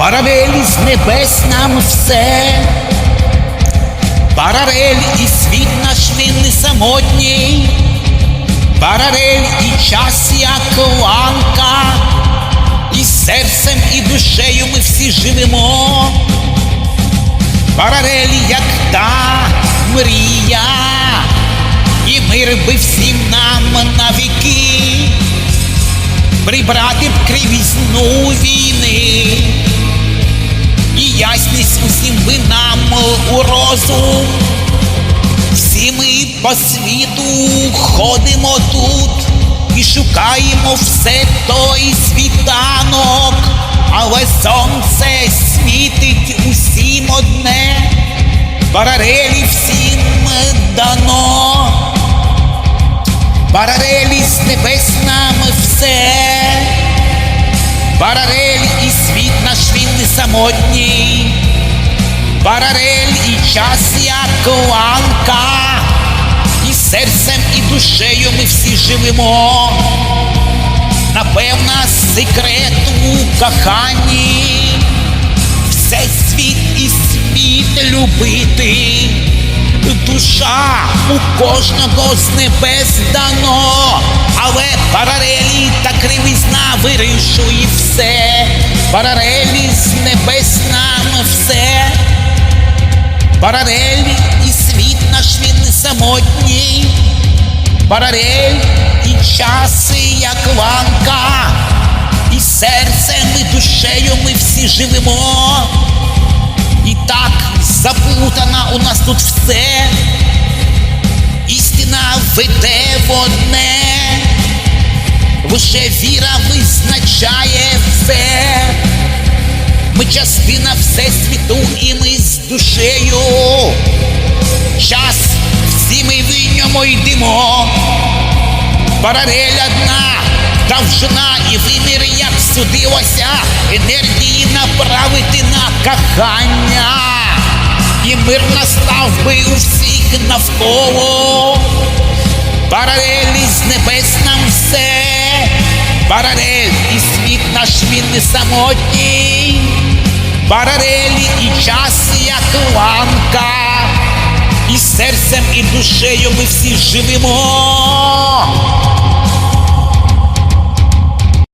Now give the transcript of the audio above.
Паралелі з небес нам все, паралель і світ наш він не самотній, паралель і час, як ланка, і серцем, і душею ми всі живемо. Паралелі, як та мрія, і мир би всім нам на віки, прибрати б кривізну війни, ясність усім би нам у розум. Всі ми по світу ходимо тут і шукаємо все той світанок, але сонце світить усім одне, паралелі всім дано, паралелі з небес нам все, паралель самотній. Паралель і час, як ланка, і серцем, і душею ми всі живемо. Напевно, секрет у коханні, все світ і світ любити. Душа у кожного з небес дано, але паралелі та кривізна вирішує все. Паралелі з небес нам все. Паралель і світ наш він самотній, паралель і час, як ланка, і серцем, і душею ми всі живемо. І так заплутана у нас тут все, істина веде в одне, лише віра визначає частина всесвіту, і ми з душею. Час всі ми в ньому йдемо. Паралель одна, довжина і вимір, як судилося, енергії направити на кохання. І мир настав би у всіх навколо. Паралелі з небес нам все, паралель і світ наш він не самотній, паралелі і час, як ланка, і серцем, і душею ми всі живемо.